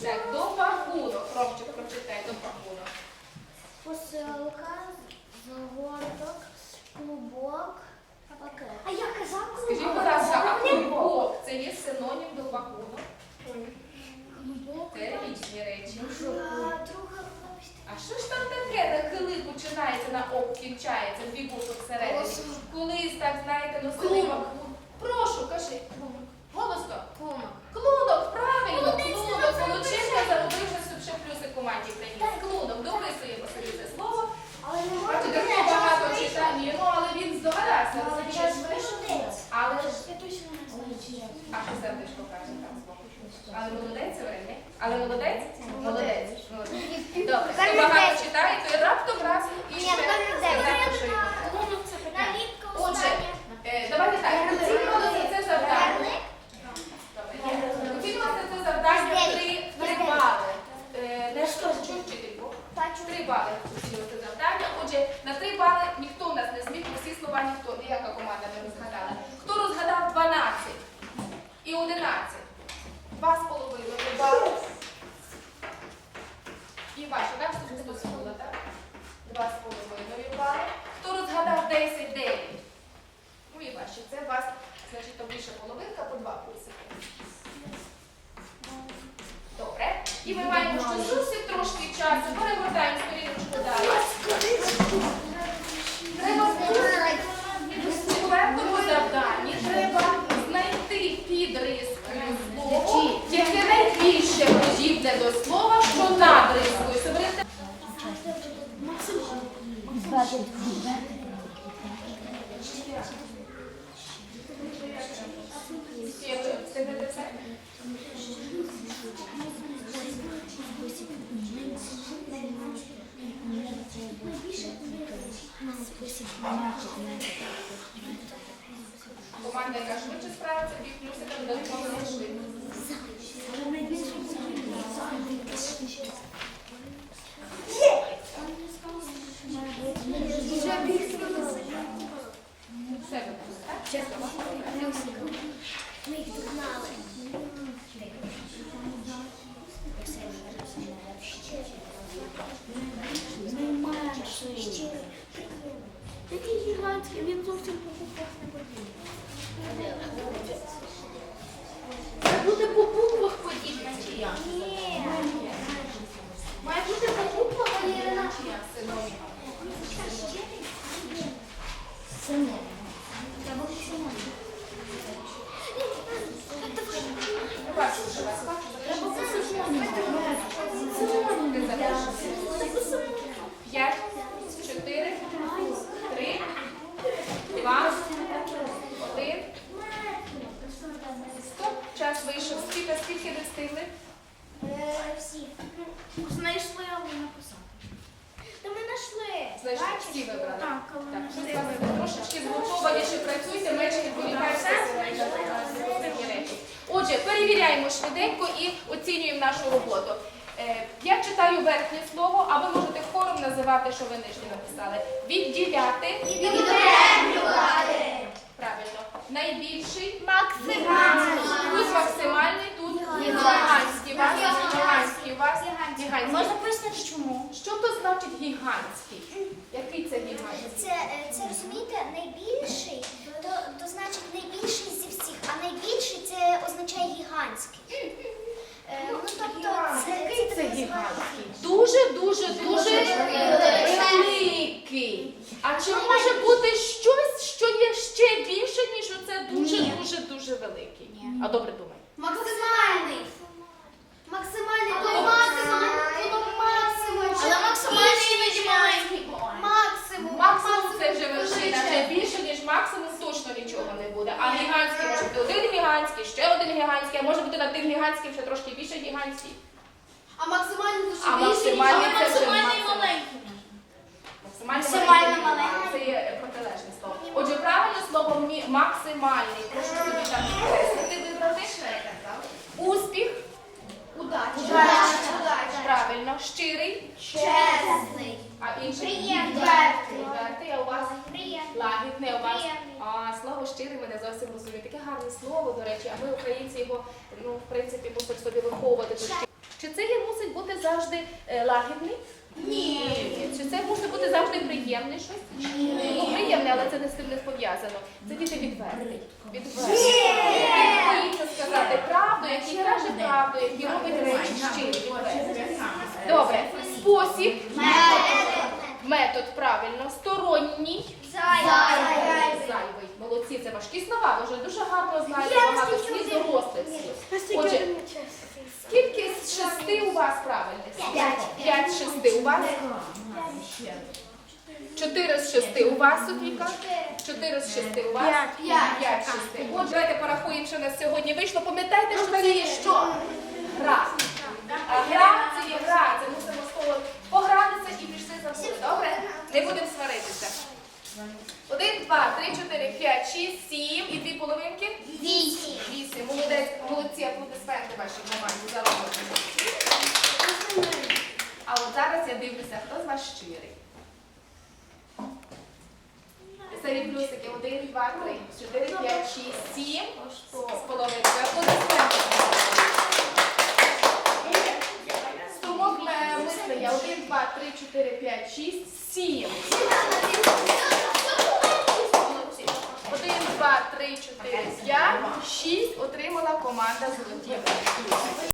Так, до пакунок. Ромчик, прочитай до пакунок. Посилка, згорток, клубок, пакет. А я казав Скажіть, будь ласка, а клубок це є синонім до пакунок? Клубок. Це різні речі. Друга А що ж там таке, на коли починається на ок, кінчається, дві букви всередині? Колись так, знаєте, носили. Прошу, кажи. Голосно. Клубок. Клунок, правильно, клунок. Молодчинка заробив вже ще плюси команді приніс. Клунок, дописуємо собі це слово. Але не Бачите, хто багато читає, ні, ну але він здогадався. розумієш? Але ж, Я точно не знаю. а що сердечко каже там слово? Але молодець, Орені? Але молодець? Молодець. Молодець. Добре, хто багато читає, то я раптом раз і ще молодець. запишуємо. Клубок це наліпка Отже, остання. е, давайте так, оцінювали за це завдання. Оцінювали за це завдання три, три бали. Е, Не що, що вчительку? Бачу. Три бали оцінювати завдання. Отже, на три бали ніхто у нас не зміг, усі слова ніхто, ніяка команда не розгадала. Хто розгадав 12 і 11? Два з половиною бали. І ваші, так? Тут була, так? Два з половиною бали. Хто розгадав 10, 9? Ну і ваші. Це у вас, значить, то більше половинка по два пульсики. Добре. І ми маємо що зовсім трошки часу. Перегортаємо сторіночку далі. Команда, яка швидше справиться, дві плюсика додатково не швидко. Все буде, так? Ми їх догнали. Який він зовсім по буквах не подібний. Це буде по буквах подібне чи як? Ні. Має бути по буквах, а не іначе. Чи як синонім? Не бачу, що вас бачу. Треба по синоніму. Ти запишеш. П'ять, чотири, три, два, один. Стоп. Час вийшов. Скільки, скільки ви встигли? Е, Всі. Знайшли, але написали. Та ми знайшли. Знайшли, всі вибрали. Так, але Так, ми трошечки згуртованіше працюйте, менше відволікайтеся на такі речі. Отже, перевіряємо швиденько і оцінюємо нашу роботу. Е, Я читаю верхнє слово, а ви можете хором називати, що ви нижнє написали. Відділяти. Відокремлювати. Правильно. Найбільший. Максимальний. Тут максимальний, тут Гігантський. гігантський. У вас Гігантський. гігантський, у вас Гігантський. Можна пояснити чому? Що то значить гігантський? Який це гігантський? Це, це розумієте, найбільший, то, то значить найбільший зі всіх, а найбільший це означає гігантський. Е, ну, тобто, це, Який це це гігантський? Дуже, дуже, дуже великий. А чи може бути щось, що є ще більше, ніж оце дуже, Ні. дуже, дуже великий? Ні. А добре думай. Максимальний. Максимальний, Але то максимум, максимальний. то максимум. Але Що максимальний більше, іноді ніж маленький. Максимум. Максимум це вже вершина, вже більше, ніж максимум точно нічого не буде. А гігантський може бути один гігантський, ще один гігантський, а може бути над тим гігантським ще трошки більше гігантський. А А більший, максимальний це вже максимальний максимум. маленький. Максимально, Максимально маленький. Це є протилежне слово. Отже, правильне слово мі- максимальний. Прошу собі так підкреслити, вибрати. Успіх. Удача. Удача. Правильно. Щирий. Чесний. А інший? Приємний. Відвертий у вас? Приємний. Лагідний у вас. Приємний. А слово щирий ми не зовсім розуміємо. Таке гарне слово, до речі, а ми, українці, його, ну, в принципі, мусимо собі виховувати. Чи це є мусить бути завжди е, лагідний? Ні. Чи це мусить бути завжди приємний щось? Ні. Ну, приємне, але це не з тим не пов'язано. Це діти відвертий. Відвертий. Боїться сказати правду, який каже правду, який робить речі щирі. Добре. Спосіб. Метод правильно. Сторонній. Зайвий. Молодці, це важкі слова. Ви вже дуже гарно знаєте багато слів дорослих слів. Отже, скільки з шести у вас правильних? П'ять. П'ять з шести у вас? Чотири з шести у вас, Софійка? Чотири з шести у вас? П'ять з шести. Отже, давайте порахуємо, що у нас сьогодні вийшло. Пам'ятайте, що це є що? Гра. А гра це є гра. Це мусимо з того погратися і пішли забули. Добре? Не будемо сваритися. Один, два, три, чотири, п'ять, шість, сім і дві половинки. Вісім. Молодець, молодці, аплодисменти вашій команді за роботу. А от зараз я дивлюся, хто з вас щирий. Серед плюсики. Один, два, три, чотири, п'ять, шість, сім. З половинкою. Аплодисменти. Сумок е, мислення. Один, два, три, чотири, п'ять, шість, сім. Молодці. Один, два, три, чотири, п'ять, шість отримала команда золоті.